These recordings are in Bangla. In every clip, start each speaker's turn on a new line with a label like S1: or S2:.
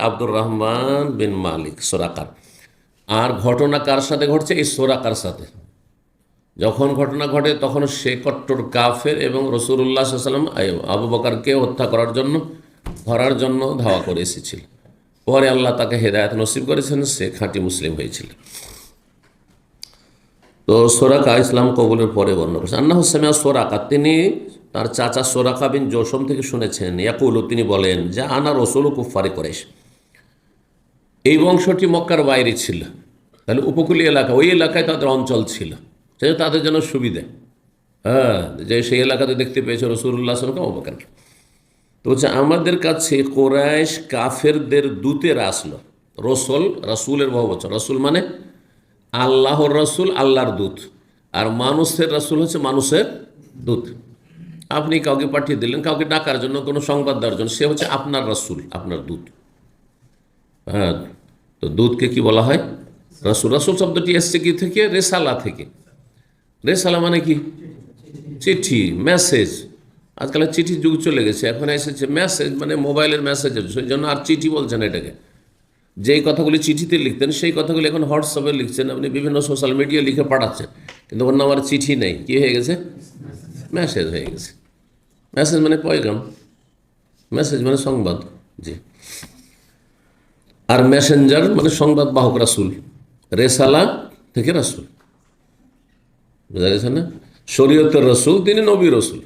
S1: আব্দুর রহমান বিন মালিক, সোরাকার। আর ঘটনা কার সাথে ঘটছে? এই সোরাকার সাথে। যখন ঘটনা ঘটে, তখন সে কট্টর কাফের এবং রসুল্লাহ সাল্লাম আবু বকারকে হত্যা করার জন্য, ধরার জন্য ধাওয়া করে এসেছিল। পরে আল্লাহ তাকে হেদায়ত নসিব করেছেন, সে খাঁটি মুসলিম হয়েছিল। তো সোরাকা ইসলাম কবুলের পরে বর্ণনা করছেন আন্না হোসেমিয়া সোরাকা তিনি তার চাচা সোরাকা বিন জোসম থেকে শুনেছেন। ইয়াকুল, তিনি বলেন যে, আনা রসুল কুফারি করেশ এই বংশটি মক্কার বাইরে ছিল। তাহলে উপকূলীয় এলাকা, ওই এলাকায় তাদের অঞ্চল ছিল। সেই তাদের জন্য সুবিধে। হ্যাঁ যে সেই এলাকাতে দেখতে পেয়েছে রসুল্লাহ আসলামকে অবকারকে তো হচ্ছে আমাদের কাছে কোরাইশ কাফেরদের দূতেরা আসলো। রসুল, রাসুলের বহু বছর রসুল মানে আল্লাহর রসুল, আল্লাহর দূত। আর মানুষের রসুল হচ্ছে মানুষের দূত। আপনি কাউকে পাঠিয়ে দিলেন, কাউকে ডাকার জন্য কোনো সংবাদ দেওয়ার জন্য, সে হচ্ছে আপনার রসুল, আপনার দূত। হ্যাঁ তো দুধকে কি বলা হয়? রসুল রসুল শব্দটি এসছে কি থেকে? রেসালা থেকে। রেসালা মানে কি? চিঠি, মেসেজ। আজকাল চিঠি যুগ চলে গেছে, এখন এসেছে মেসেজ মানে মোবাইলের মেসেজ। সেই জন্য আর চিঠি বলছেন এটাকে। যেই কথাগুলি চিঠিতে লিখতেন, সেই কথাগুলি এখন হোয়াটসঅ্যাপে লিখছেন। আপনি বিভিন্ন সোশ্যাল মিডিয়া লিখে পাঠাচ্ছেন, কিন্তু ওর আমার চিঠি নেই। কী হয়ে গেছে? মেসেজ হয়ে গেছে। মেসেজ মানে পয়গাম। মেসেজ মানে সংবাদ। জি। আর মেসেঞ্জার মানে সংবাদ বাহক রাসুল। রেসালা থেকে রাসুল। বুঝা গেছে না? শরীয়তের রসুল, তিনি নবী রসুল।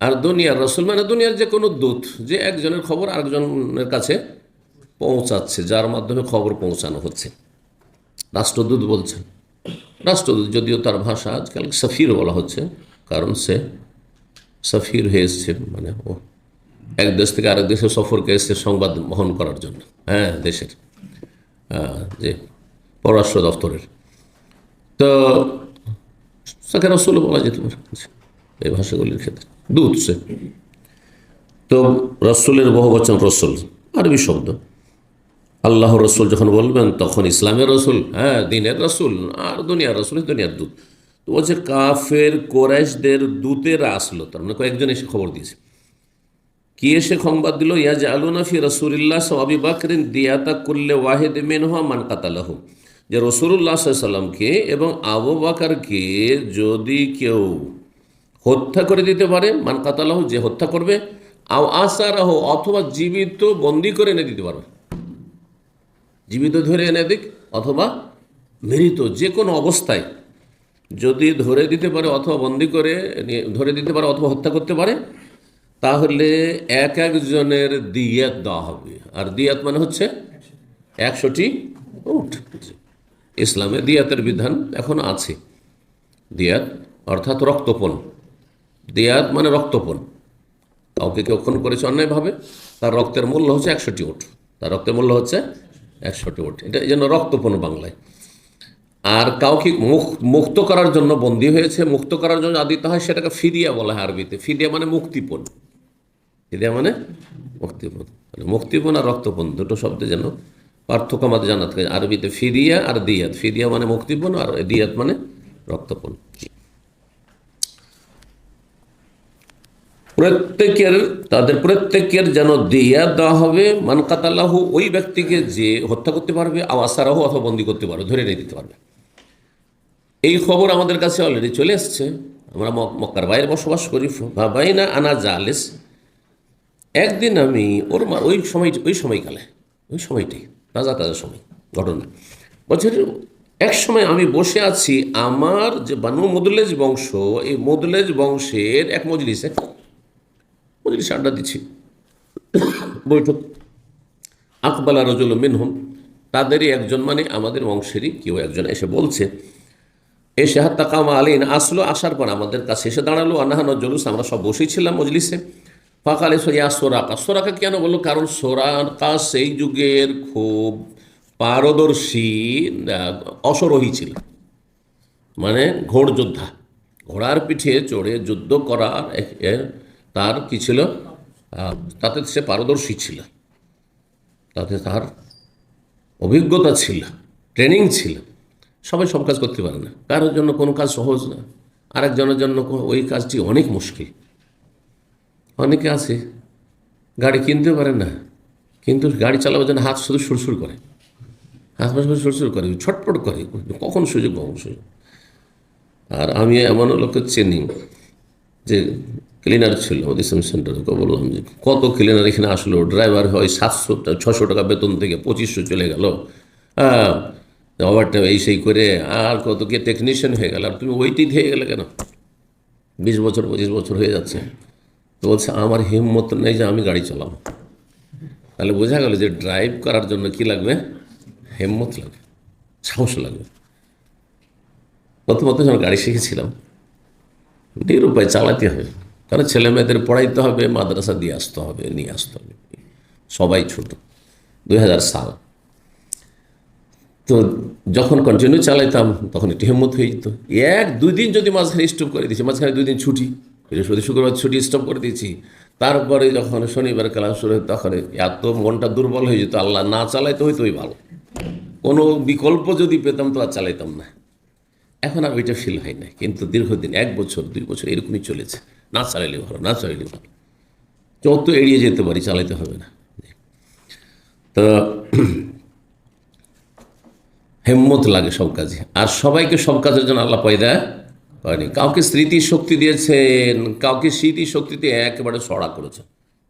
S1: আর দুনিয়ার রসুল মানে দুনিয়ার যে কোনো দূত, যে একজনের খবর আরেকজনের কাছে পৌঁছাচ্ছে, যার মাধ্যমে খবর পৌঁছানো হচ্ছে। রাষ্ট্রদূত বলছেন। রাষ্ট্রদূত যদিও তার ভাষা আজকাল সফির বলা হচ্ছে, কারণ সে সফির হয়ে এসছে মানে ও এক দেশ থেকে আরেক দেশে সফরকে এসছে সংবাদ বহন করার জন্য হ্যাঁ দেশের যে পররাষ্ট্র দপ্তরের। তো তাকে রসুল বলা যেতে পারে এই ভাষাগুলির ক্ষেত্রে। দুধ সে। তো রসুলের বহু বচন রসুল, আরবি শব্দ। আল্লাহ রসুল যখন বলবেন, তখন ইসলামের রসুল হ্যাঁ দিনের রসুল, আর দুনিয়ার রসুল দুনিয়ার দূত। তো বলছে, কাফের কোরাইশদের দূতেরা আসলো, তার মানে কয়েকজন এসে খবর দিয়েছে। কি এসে সংবাদ দিল? ইয়া যে আলুনাফি রসুলিল্লাহ সাবি বাকরিন দিয়াতা করলে ওয়াহেদ মেনহা মান কাতালাহ। যে রসুল্লাহ সাল্লামকে এবং আবু বাকারকে যদি কেউ হত্যা করে দিতে পারে, মান কাতালাহ, যে হত্যা করবে, আও আসারাহ, অথবা জীবিত বন্দি করে এনে দিতে পারবে। জীবিত ধরে এনে দিক, অথবা মৃত, যে কোনো অবস্থায় যদি ধরে দিতে পারে অথবা বন্দি করে ধরে দিতে পারে অথবা হত্যা করতে পারে তাহলে এক একজনের দিয়াত দেওয়া হবে। আর দিয়াত মানে হচ্ছে একশোটি উঠ ইসলামে দিয়াতের বিধান এখন আছে। দিয়াত অর্থাৎ রক্তপণ। দিয়াত মানে রক্তপণ। কাউকে কেউ খুন করেছে অন্যায়ভাবে, তার রক্তের মূল্য হচ্ছে একশোটি উঠ তার রক্তের মূল্য হচ্ছে একশোটি উঠ এটা এই জন্য রক্তপণ বাংলায়। আর কাউকে মুখ, মুক্ত করার জন্য বন্দী হয়েছে, মুক্ত করার জন্য যা হয়, সেটাকে ফিরিয়া বলা হয় আরবিতে। ফিরিয়া মানে মুক্তিপণ। ফিরিয়া মানে মুক্তিপণ। মানে মুক্তিপণ আর রক্তপণ, দুটো শব্দে যেন পার্থক্য আমাদের জানা থাকে। আরবিতে ফিরিয়া আর দিয়াত। ফিরিয়া মানে মুক্তিপণ আর দিয়াত মানে রক্তপণ। প্রত্যেকের, তাদের প্রত্যেকের যেন দিয়াত দেওয়া হবে, মান মানকাতাল্লাহু ওই ব্যক্তিকে যে হত্যা করতে পারবে, আওয়াসারাহু অথবা বন্দি করতে পারবে, ধরে নিয়ে দিতে পারবে। এই খবর আমাদের কাছে অলরেডি চলে এসছে। আমরা মক্কার বাইরে বসবাস করি। ভাবাই না আনা জালেস। একদিন আমি ওর মা, ওই সময়, ওই সময়কালে, ওই সময়টাই তাজা তাজা সময়, ঘটনা। বলছে, এক সময় আমি বসে আছি, আমার যে বানু মদুলেজ বংশ, এই মদুলেজ বংশের এক মজলিসে মজলিসে আড্ডা দিচ্ছি। বৈঠক। আকবালা রজুল মিনহুম, তাদেরই একজন মানে আমাদের বংশেরই কেউ একজন এসে বলছে, এসে হাত তাকামা আলীন, আসলো আসার পর আমাদের কাছে এসে দাঁড়াল, আনাহান জলুস, আমরা সব বসেছিলাম মজলিসে। ফাঁকাল এসে ইয়া সোরাকা। সোরাকা কেন বলল? কারণ সোরাকা সেই যুগের খুব পারদর্শী অসরোহী ছিল। মানে ঘোড় যোদ্ধা। ঘোড়ার পিঠে চড়ে যুদ্ধ করার তার কি ছিল? তাতে সে পারদর্শী ছিল। তাতে তার অভিজ্ঞতা ছিল, ট্রেনিং ছিল। সবাই সব কাজ করতে পারে না। কারোর জন্য কোনো কাজ সহজ না। আরেকজনের জন্য ওই কাজটি অনেক মুশকিল। অনেকে আছে, গাড়ি কিনতে পারে না, কিন্তু গাড়ি চালাবার জন্য হাত শুধু সুরসুর করে। হাত পাশ সুরসুর করে ছটপট করে। কখন সুযোগ কখন সুযোগ। আর আমি এমন লোককে চিনি যে ক্লিনার ছিল অডিশন সেন্টারে বললাম যে, কত ক্লিনার এখানে আসলো? ড্রাইভার হয় সাতশো ছশো টাকা বেতন থেকে পঁচিশশো চলে গেল। হ্যাঁ ওভারটাইম এই সেই করে, আর কত কে টেকনিশিয়ান হয়ে গেল। আর তুমি ওইটি হয়ে গেলে কেন? বিশ বছর, পঁচিশ বছর হয়ে যাচ্ছে। তো বলছে, আমার হিম্মত নেই যে আমি গাড়ি চালাবো। তাহলে বোঝা গেল যে ড্রাইভ করার জন্য কি লাগবে? হিম্মত লাগবে, সাহস লাগবে। প্রথমত যখন গাড়ি শিখেছিলাম, নিরুপায় চালাতে হবে। কারণ ছেলে মেয়েদের পড়াইতে হবে, মাদ্রাসা দিয়ে আসতে হবে, নিয়ে আসতে হবে। সবাই ছোট, দুই হাজার সাল। তো যখন কন্টিনিউ চালাইতাম, তখন একটু হিম্মত হয়ে যেত। এক দুই দিন যদি মাঝখানে স্টপ করে দিয়েছি, মাঝখানে দুই দিন ছুটি। বৃহস্পতি শুক্রবার ছুটি স্টপ করে দিয়েছি, তারপরে যখন শনিবার ক্লাস শুরু তখন এত মনটা দুর্বল হয়ে যেত, আল্লাহ না চালাইতে হইতোই ভালো। কোনো বিকল্প যদি পেতাম তো আর চালাইতাম না। এখন আর ওইটা ফিল হয় না, কিন্তু দীর্ঘদিন, এক বছর, দুই বছর এরকমই চলেছে। না চালাইলে ভালো, না চালাইলে ভালো। যত এড়িয়ে যেতে পারি, চালাইতে হবে না। তো হেম্মত লাগে সব কাজে। আর সবাইকে সব কাজের জন্য আল্লাহ পয়দা করেনি কাউকে স্মৃতি শক্তি দিয়েছেন কাউকে স্মৃতি শক্তিতে একেবারে সড়া করেছেন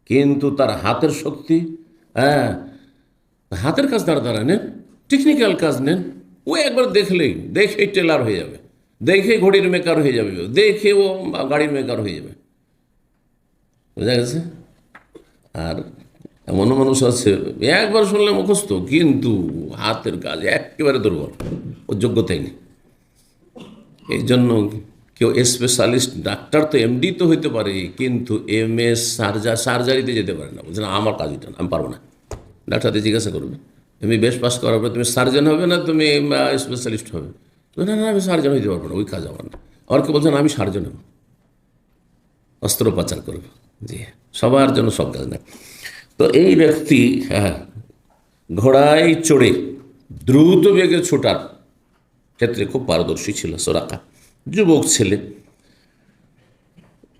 S1: কিন্তু তার হাতের শক্তি হ্যাঁ হাতের কাজ দ্বারা দ্বারা নেন টেকনিক্যাল কাজ নেন, ও একবার দেখলেই, দেখেই টেলার হয়ে যাবে দেখে ঘড়ির মেকার হয়ে যাবে, দেখে ও গাড়ির মেকার হয়ে যাবে। বোঝা গেছে? আর এমনও মানুষ আছে, একবার শুনলে মুখস্থ, কিন্তু হাতের কাজ একেবারে দুর্বল, ওর যোগ্যতাই নেই। এই জন্য কেউ স্পেশালিস্ট ডাক্তার তো এমডি তো হইতে পারে, কিন্তু এম এস সার্জা সার্জারিতে যেতে পারে না। বলছে আমার কাজ এটা আমি পারব না। ডাক্তারদের জিজ্ঞাসা করবে, তুমি বেশ পাস করার পর তুমি সার্জন হবে না, তুমি স্পেশালিস্ট হবে? না না আমি সার্জন হইতে পারব না, ওই কাজ আমার না। আর কেউ বলছে, না, আমি সার্জন হব। অস্ত্রোপচার করব। জি, সবার জন্য সব কাজ না। তো এই ব্যক্তি হ্যাঁ ঘোড়ায় চড়ে, দ্রুত বেগে ছোটার ক্ষেত্রে খুব পারদর্শী ছিল সোরাকা। যুবক ছেলে।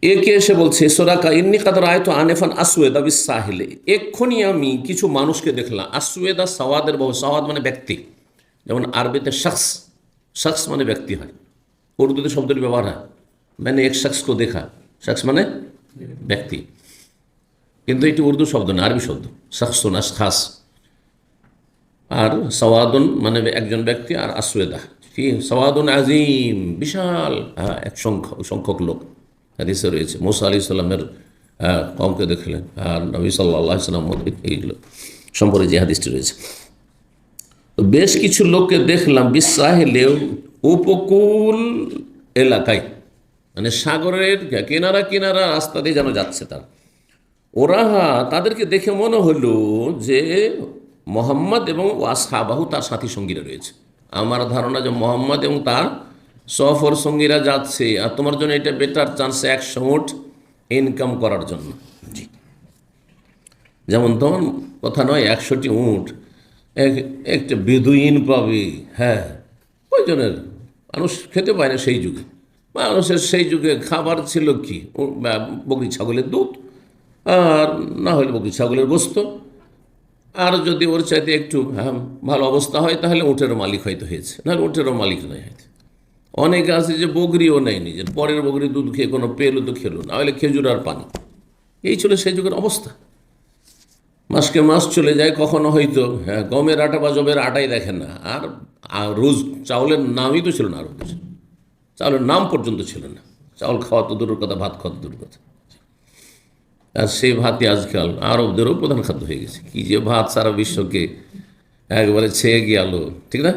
S1: একে এসে বলছে, সোরাকা, ইন্নি কাদর আয়তো আনেফান আসুয়েদা বিসাহিলে এক্ষুনি আমি কিছু মানুষকে দেখলাম। আসুয়েদা সওয়াদের বহু সওয়াদ মানে ব্যক্তি। যেমন আরবিতে শখস শখস মানে ব্যক্তি হয়। উর্দুতে শব্দের ব্যবহার হয়। মানে এক শখসকে দেখা। শখস মানে ব্যক্তি। কিন্তু এটি উর্দু শব্দ না, আরবি শব্দ। শখসুন খাস আর সওয়াদুন মানে একজন ব্যক্তি আর আসুয়েদা কি সওয়াদুন আজিম বিশাল হ্যাঁ, এক সংখ্যক সংখ্যক লোক। হাদিসে রয়েছে মোসা আলি হ্যাঁ, কমকে দেখলেন আর নবী সাল্লাহ সাল্লাম এইগুলো সম্পর্কে যে হাদিসটি রয়েছে। তো বেশ কিছু লোককে দেখলাম বিশ্বাহেলেও উপকূল এলাকায় মানে সাগরের কিনারা কিনারা রাস্তা দিয়ে যেন যাচ্ছে তার। ওরা তাদেরকে দেখে মনে হলো যে মোহাম্মদ এবং ওয়াসাবাহু তার সাথী সঙ্গীরা রয়েছে। আমার ধারণা যে মোহাম্মদ এবং তার সফর সঙ্গীরা যাচ্ছে। আর তোমার জন্য এটা বেটার চান্স একশো উঠ ইনকাম করার জন্য। জি। যেমন তোমার কথা নয় একশোটি উঠ এক একটা বেদুইন পাবে হ্যাঁ। ওই প্রয়োজনের মানুষ খেতে পায় না সেই যুগে। মানুষের সেই যুগে খাবার ছিল কি? বকরি ছাগলের দুধ আর না হলে বকরি ছাগলের গোস্ত। আর যদি ওর চাইতে একটু হ্যাঁ, ভালো অবস্থা হয় তাহলে উটেরও মালিক হয়তো হয়েছে। নাহলে উটেরও মালিক নয় হয়তো। অনেকে আছে যে বগরিও নেয় নিজের পরের বগরি দুধ খেয়ে কোনো পেল তো খেলো না হলে খেজুর আর পানি। এই ছিল সেই যুগের অবস্থা। মাসকে মাস চলে যায় কখনো হয়তো হ্যাঁ গমের আটা বা জমের আটাই দেখেন না আর আর রোজ চাউলের নামই তো ছিল না আরও কিছু। চাউলের নাম পর্যন্ত ছিল না। চাউল খাওয়া তো দূরের কথা ভাত খাওয়া তো দূরের কথা। আর সেই ভাতই আজকাল আরবদেরও প্রধান খাদ্য হয়ে গেছে। কি যে ভাত সারা বিশ্বকে একবারে ছেয়ে আলো ঠিক না?